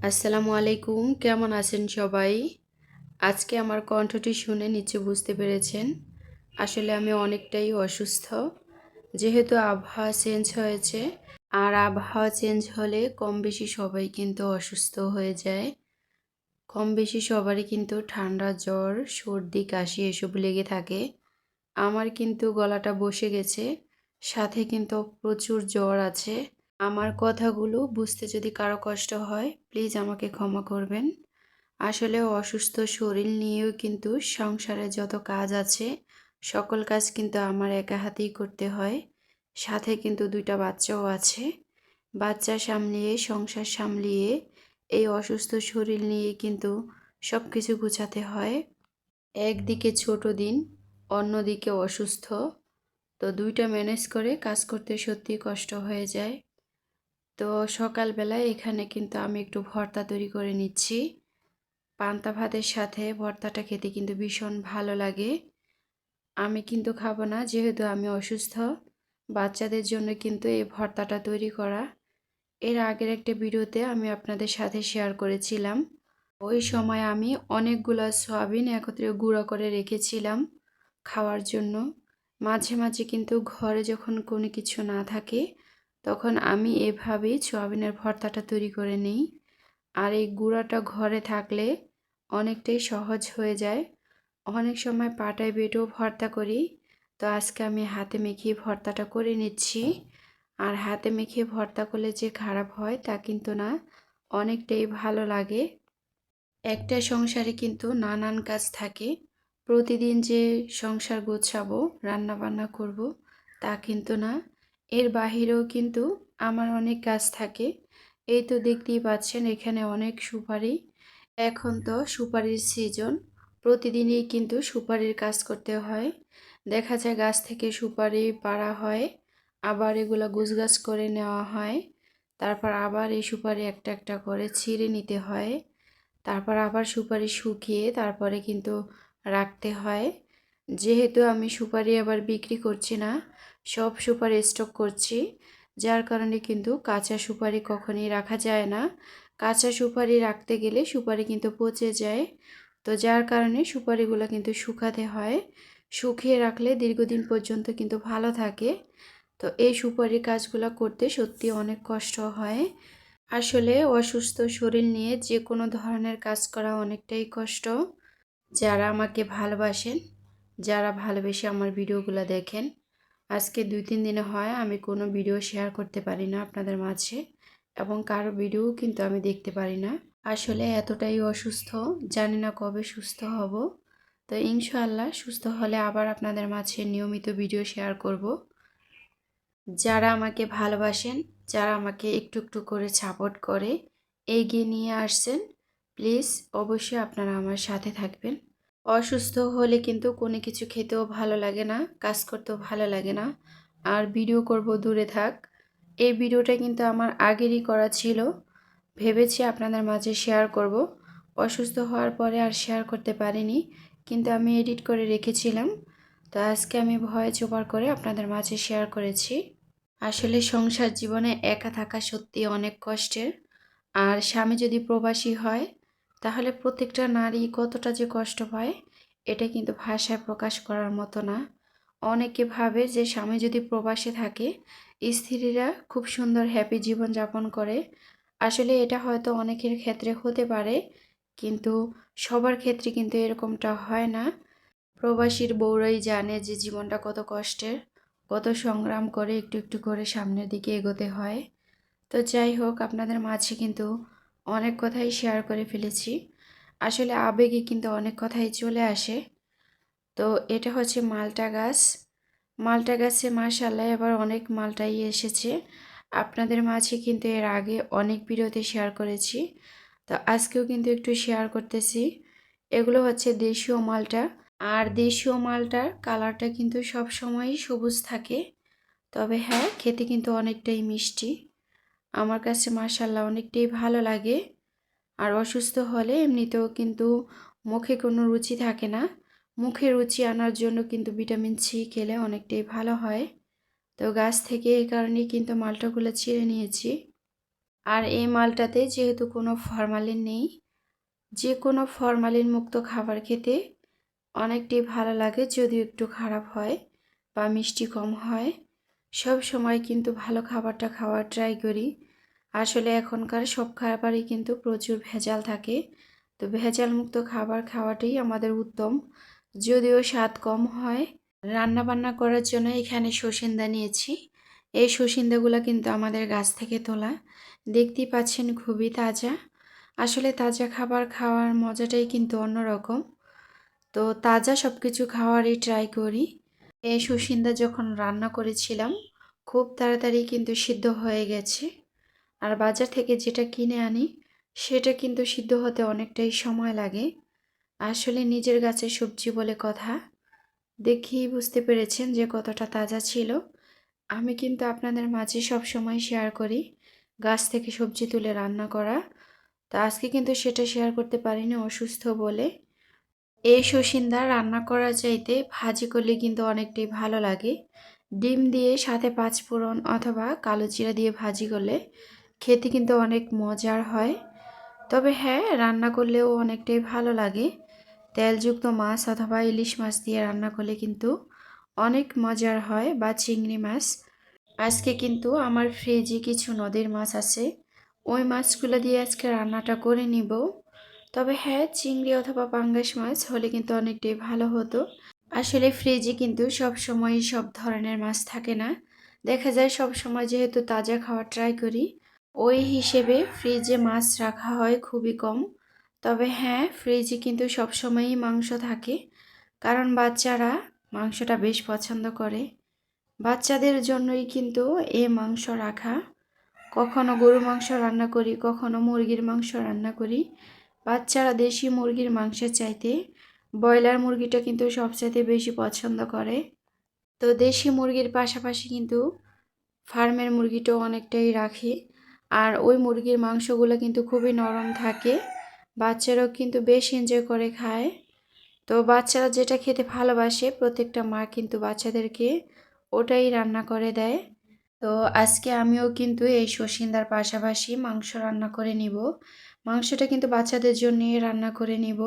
আসসালামু আলাইকুম, কেমন আছেন সবাই? আজকে আমার কণ্ঠটি শুনে নিচে বুঝতে পেরেছেন। আসলে আমি অনেকটাই অসুস্থ। যেহেতু আবহাওয়া চেঞ্জ হয়েছে, আর আবহাওয়া চেঞ্জ হলে কম বেশি সবাই কিন্তু অসুস্থ হয়ে যায়। কম বেশি সবারই কিন্তু ঠান্ডা, জ্বর, সর্দি, কাশি এসব লেগে থাকে। আমার কিন্তু গলাটা বসে গেছে, সাথে কিন্তু প্রচুর জ্বর আছে। আমার কথাগুলো বুঝতে যদি কারও কষ্ট হয় প্লিজ আমাকে ক্ষমা করবেন। আসলে অসুস্থ শরীর নিয়েও কিন্তু সংসারে যত কাজ আছে, সকল কাজ কিন্তু আমার একা হাতেই করতে হয়। সাথে কিন্তু দুইটা বাচ্চাও আছে। বাচ্চা সামলিয়ে, সংসার সামলিয়ে, এই অসুস্থ শরীর নিয়ে কিন্তু সব কিছু গুছাতে হয়। একদিকে ছোট দিন, অন্যদিকে অসুস্থ। তো দুইটা ম্যানেজ করে কাজ করতে সত্যি কষ্ট হয়ে যায়। তো সকালবেলায় এখানে কিন্তু আমি একটু ভর্তা তৈরি করে নিচ্ছি। পান্তা ভাতের সাথে ভর্তাটা খেতে কিন্তু ভীষণ ভালো লাগে। আমি কিন্তু খাব না, যেহেতু আমি অসুস্থ। বাচ্চাদের জন্য কিন্তু এই ভর্তাটা তৈরি করা। এর আগের একটা ভিডিওতে আমি আপনাদের সাথে শেয়ার করেছিলাম। ওই সময় আমি অনেকগুলো সয়াবিন একত্রে গুঁড়ো করে রেখেছিলাম খাওয়ার জন্য। মাঝে মাঝে কিন্তু ঘরে যখন কোনো কিছু না থাকে তখন আমি এভাবেই সোয়াবিনের ভর্তাটা তৈরি করে নিই। আর এই গুঁড়াটা ঘরে থাকলে অনেকটাই সহজ হয়ে যায়। অনেক সময় পাটায় বেটেও ভর্তা করি। তো আজকে আমি হাতে মেখে ভর্তাটা করে নিচ্ছি। আর হাতে মেখে ভর্তা করলে যে খারাপ হয় তা কিন্তু না, অনেকটাই ভালো লাগে। একটা সংসারে কিন্তু নানান কাজ থাকে। প্রতিদিন যে সংসার গোছাবো রান্না বান্না করব তা কিন্তু না। এর বাহিরেও কিন্তু আমার অনেক গাছ থাকে। এই তো দেখতেই পাচ্ছেন, এখানে অনেক সুপারি। এখন তো সুপারির সিজন প্রতিদিনই কিন্তু সুপারির কাজ করতে হয়। দেখা যায় গাছ থেকে সুপারি পাড়া হয়, আবার এগুলো গুছগাছ করে নেওয়া হয়। তারপর আবার এই সুপারি একটা একটা করে ছিঁড়ে নিতে হয়। তারপর আবার সুপারি শুকিয়ে তারপরে কিন্তু রাখতে হয়। যেহেতু আমি সুপারি আবার বিক্রি করছি না, সব সুপারি স্টক করছি। যার কারণে কিন্তু কাঁচা সুপারি কখনই রাখা যায় না। কাঁচা সুপারি রাখতে গেলে সুপারি কিন্তু পচে যায়। তো যার কারণে সুপারিগুলো কিন্তু শুকাতে হয়। শুকিয়ে রাখলে দীর্ঘদিন পর্যন্ত কিন্তু ভালো থাকে। তো এই সুপারি কাজগুলো করতে সত্যি অনেক কষ্ট হয়। আসলে অসুস্থ শরীর নিয়ে যে কোনো ধরনের কাজ করা অনেকটাই কষ্ট। যারা আমাকে ভালোবাসেন যারা ভালোবেসে আমার ভিডিওগুলো দেখেন। আজকে দুই তিন দিনে হয় আমি কোনো ভিডিও শেয়ার করতে পারি না আপনাদের মাঝে এবং কারও ভিডিও কিন্তু আমি দেখতে পারি না। আসলে এতটাই অসুস্থ, জানি না কবে সুস্থ হব। তো ইনশাআল্লাহ সুস্থ হলে আবার আপনাদের মাঝে নিয়মিত ভিডিও শেয়ার করব। যারা আমাকে ভালোবাসেন, যারা আমাকে একটু একটু করে সাপোর্ট করে, এগিয়ে নিয়ে আসছেন প্লিজ অবশ্যই আপনারা আমার সাথে থাকবেন। অসুস্থ হলে কিন্তু কোনো কিছু খেতেও ভালো লাগে না, কাজ করতেও ভালো লাগে না। আর ভিডিও করব দূরে থাক। এই ভিডিওটা কিন্তু আমার আগেরই করা ছিল। ভেবেছি আপনাদের মাঝে শেয়ার করব। অসুস্থ হওয়ার পরে আর শেয়ার করতে পারিনি, কিন্তু আমি এডিট করে রেখেছিলাম। তো আজকে আমি ভয়ে চোপার করে আপনাদের মাঝে শেয়ার করেছি। আসলে সংসার জীবনে একা থাকা সত্যি অনেক কষ্টের। আর স্বামী যদি প্রবাসী হয় তাহলে প্রত্যেকটা নারী কতটা যে কষ্ট পায়, এটা কিন্তু ভাষায় প্রকাশ করার মতো না। অনেকে ভাবে যে স্বামী যদি প্রবাসে থাকে, স্ত্রীরা খুব সুন্দর হ্যাপি জীবন যাপন করে। আসলে এটা হয়তো অনেকের ক্ষেত্রে হতে পারে, কিন্তু সবার ক্ষেত্রে কিন্তু এরকমটা হয় না। প্রবাসীর বউরাই জানে যে জীবনটা কত কষ্টের, কত সংগ্রাম করে একটু একটু করে সামনের দিকে এগোতে হয়। তো যাই হোক, আপনাদের মাঝে কিন্তু অনেক কথাই শেয়ার করে ফেলেছি। আসলে আবেগে কিন্তু অনেক কথাই চলে আসে। তো এটা হচ্ছে মালটা গাছ। মালটা গাছে মাশাল্লাহ এবার অনেক মালটাই এসেছে। আপনাদের মাঝে কিন্তু এর আগে অনেক ভিডিওতে শেয়ার করেছি। তো আজকেও কিন্তু একটু শেয়ার করতেছি। এগুলো হচ্ছে দেশীয় মালটা। আর দেশীয় মালটার কালারটা কিন্তু সব সময়ই সবুজ থাকে। তবে হ্যাঁ খেতে কিন্তু অনেকটাই মিষ্টি। আমার কাছে মার্শাল্লাহ অনেকটাই ভালো লাগে। আর অসুস্থ হলে এমনিতেও কিন্তু মুখে কোনো রুচি থাকে না। মুখে রুচি আনার জন্য কিন্তু ভিটামিন সি খেলে অনেকটাই ভালো হয়। তো গাছ থেকে এই কারণেই কিন্তু মালটাগুলো ছিঁড়ে নিয়েছি। আর এই মালটাতে যেহেতু কোনো ফরমালিন নেই যে কোনো ফরমালিন মুক্ত খাবার খেতে অনেকটাই ভালো লাগে, যদিও একটু খারাপ হয় বা মিষ্টি কম হয়। সব সময় কিন্তু ভালো খাবারটা খাওয়ার ট্রাই করি। আসলে এখনকার সব খাবারই কিন্তু প্রচুর ভেজাল থাকে। তো ভেজাল মুক্ত খাবার খাওয়াটাই আমাদের উত্তম। যদিও স্বাদ কম হয় রান্না বান্না করার জন্য এখানে সসিন্দা নিয়েছি। এই সসিন্দাগুলো কিন্তু আমাদের গাছ থেকে তোলা। দেখতেই পাচ্ছেন খুবই তাজা। আসলে তাজা খাবার খাওয়ার মজাটাই কিন্তু অন্যরকম। তো তাজা সব কিছু খাওয়ারই ট্রাই করি। এই সুসিন্দা যখন রান্না করেছিলাম, খুব তাড়াতাড়ি কিন্তু সিদ্ধ হয়ে গেছে। আর বাজার থেকে যেটা কিনে আনি, সেটা কিন্তু সিদ্ধ হতে অনেকটাই সময় লাগে। আসলে নিজের গাছের সবজি বলে কথা। দেখেই বুঝতে পেরেছেন যে কতটা তাজা ছিল। আমি কিন্তু আপনাদের মাঝে সব সময় শেয়ার করি, গাছ থেকে সবজি তুলে রান্না করা। তো আজকে কিন্তু সেটা শেয়ার করতে পারিনি অসুস্থ বলে। এই সসিন্দা রান্না করা চাইতে ভাজি করলে কিন্তু অনেকটাই ভালো লাগে। ডিম দিয়ে সাথে পাঁচফোড়ন অথবা কালো জিরা দিয়ে ভাজি করলে খেতে কিন্তু অনেক মজার হয়। তবে হ্যাঁ রান্না করলেও অনেকটাই ভালো লাগে। তেলযুক্ত মাছ অথবা ইলিশ মাছ দিয়ে রান্না করলে কিন্তু অনেক মজার হয় বা চিংড়ি মাছ। আজকে কিন্তু আমার ফ্রিজে কিছু নদীর মাছ আছে। ওই মাছগুলো দিয়ে আজকে রান্নাটা করে নিব। তবে হ্যাঁ চিংড়ি অথবা পাঙ্গাস মাছ হলে কিন্তু অনেকটাই ভালো হতো। আসলে ফ্রিজে কিন্তু সব সময় সব ধরনের মাছ থাকে না। দেখা যায় সব সময় যেহেতু তাজা খাওয়া ট্রাই করি, ওই হিসেবে ফ্রিজে মাছ রাখা হয় খুবই কম। তবে হ্যাঁ ফ্রিজে কিন্তু সব সময়ই মাংস থাকে, কারণ বাচ্চারা মাংসটা বেশ পছন্দ করে। বাচ্চাদের জন্যই কিন্তু এ মাংস রাখা। কখনো গরু মাংস রান্না করি, কখনো মুরগির মাংস রান্না করি। বাচ্চারা দেশি মুরগির মাংসের চাইতে ব্রয়লার মুরগিটা কিন্তু সবচাইতে বেশি পছন্দ করে। তো দেশি মুরগির পাশাপাশি কিন্তু ফার্মের মুরগিটাও অনেকটাই রাখে। আর ওই মুরগির মাংসগুলো কিন্তু খুবই নরম থাকে। বাচ্চারাও কিন্তু বেশ এনজয় করে খায়। তো বাচ্চারা যেটা খেতে ভালোবাসে প্রত্যেকটা মা কিন্তু বাচ্চাদেরকে ওটাই রান্না করে দেয়। তো আজকে আমিও কিন্তু এই সসিন্দার পাশাপাশি মাংস রান্না করে নিব। মাংসটা কিন্তু বাচ্চাদের জন্যই রান্না করে নিব।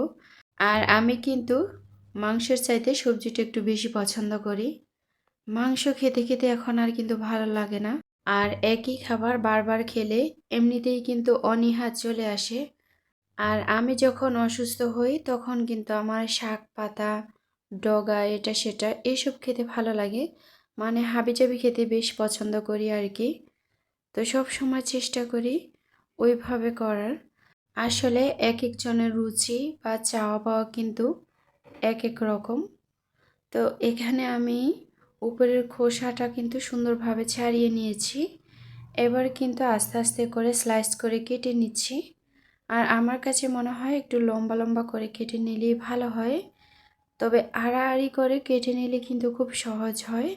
আর আমি কিন্তু মাংসের চাইতে সবজিটা একটু বেশি পছন্দ করি। মাংস খেতে খেতে এখন আর কিন্তু ভালো লাগে না। আর একই খাবার বারবার খেলে এমনিতেই কিন্তু অনীহা চলে আসে। আর আমি যখন অসুস্থ হই, তখন কিন্তু আমার শাক পাতা, ডগা, এটা সেটা এসব খেতে ভালো লাগে। মানে হাবিজাবি খেতে বেশ পছন্দ করি আর কি। তো সব সময় চেষ্টা করি ওইভাবে করার। আসলে এক একজনের রুচি বা চাওয়া পাওয়া কিন্তু এক এক রকম। তো এখানে আমি উপরের খোসাটা কিন্তু সুন্দরভাবে ছাড়িয়ে নিয়েছি। এবার কিন্তু আস্তে আস্তে করে স্লাইস করে কেটে নিচ্ছি। আর আমার কাছে মনে হয় একটু লম্বা লম্বা করে কেটে নিলেই ভালো হয়। তবে আড়াআড়ি করে কেটে নিলে কিন্তু খুব সহজ হয়।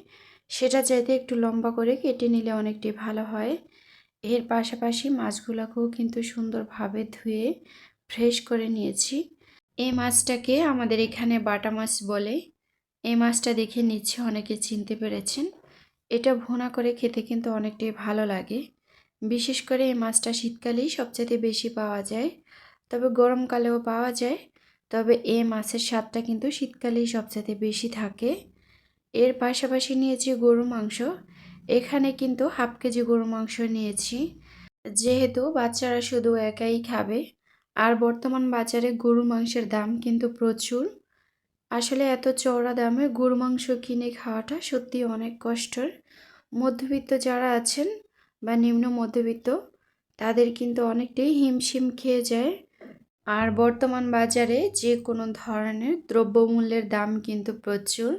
সেটা চাইতে একটু লম্বা করে কেটে নিলে অনেকটি ভালো হয়। এর পাশাপাশি মাছগুলোকেও কিন্তু সুন্দরভাবে ধুয়ে ফ্রেশ করে নিয়েছি। এই মাছটাকে আমাদের এখানে বাটা মাছ বলে। এই মাছটা দেখে নিচ্ছে অনেকে চিনতে পেরেছেন। এটা ভোনা করে খেতে কিন্তু অনেকটাই ভালো লাগে। বিশেষ করে এই মাছটা শীতকালেই সবচেয়ে বেশি পাওয়া যায়। তবে গরমকালেও পাওয়া যায়। তবে এই মাছের স্বাদটা কিন্তু শীতকালেই সবচেয়ে বেশি থাকে। এর পাশাপাশি নিয়েছি গরু মাংস। এখানে কিন্তু হাফ কেজি গরু মাংস নিয়েছি। যেহেতু বাচ্চারা শুধু একাই খাবে, আর বর্তমান বাজারে গরু মাংসের দাম কিন্তু প্রচুর। আসলে এত চওড়া দামে গরু মাংস কিনে খাওয়াটা সত্যি অনেক কষ্টের। মধ্যবিত্ত যারা আছেন বা নিম্ন মধ্যবিত্ত, তাদের কিন্তু অনেকটাই হিমশিম খেয়ে যায়। আর বর্তমান বাজারে যে কোনো ধরনের দ্রব্যমূল্যের দাম কিন্তু প্রচুর।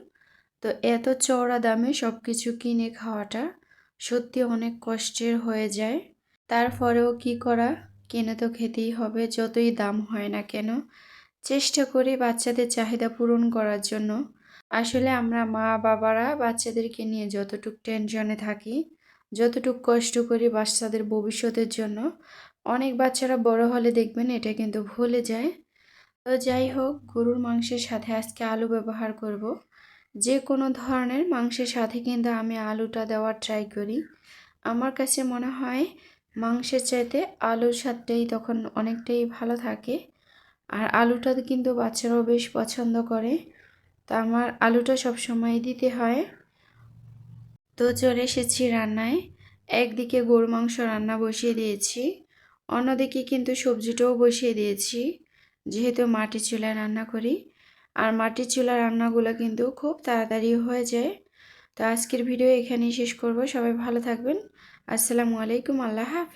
তো এত চওড়া দামে সব কিছু কিনে খাওয়াটা সত্যি অনেক কষ্টের হয়ে যায়। তারপরেও কি করা? কিনে তো খেতেই হবে, যতই দাম হয় না কেন। চেষ্টা করি বাচ্চাদের চাহিদা পূরণ করার জন্য। আসলে আমরা মা, বাবারা বাচ্চাদেরকে নিয়ে যতটুক টেনশনে থাকি, যতটুক কষ্ট করি বাচ্চাদের ভবিষ্যতের জন্য, অনেক বাচ্চারা বড় হলে দেখবেন এটা কিন্তু ভুলে যায়। তো যাই হোক, গরুর মাংসের সাথে আজকে আলু ব্যবহার করব। যে কোনো ধরনের মাংসের সাথে কিন্তু আমি আলুটা দেওয়ার ট্রাই করি। আমার কাছে মনে হয় মাংসের চাইতে আলুর স্বাদটাই তখন অনেকটাই ভালো থাকে। আর আলুটা কিন্তু বাচ্চারাও বেশ পছন্দ করে। তা আমার আলুটা সবসময় দিতে হয়। তো চলে এসেছি রান্নায়। একদিকে গরু মাংস রান্না বসিয়ে দিয়েছি। অন্যদিকে কিন্তু সবজিটাও বসিয়ে দিয়েছি। যেহেতু মাটির চুলায় রান্না করি আর মাটির চুলা রান্নাগুলো কিন্তু খুব তাড়াতাড়ি হয়ে যায়। তো আজকের ভিডিও এখানেই শেষ করব। সবাই ভালো থাকবেন। আসসালামু আলাইকুম। আল্লাহ হাফিজ।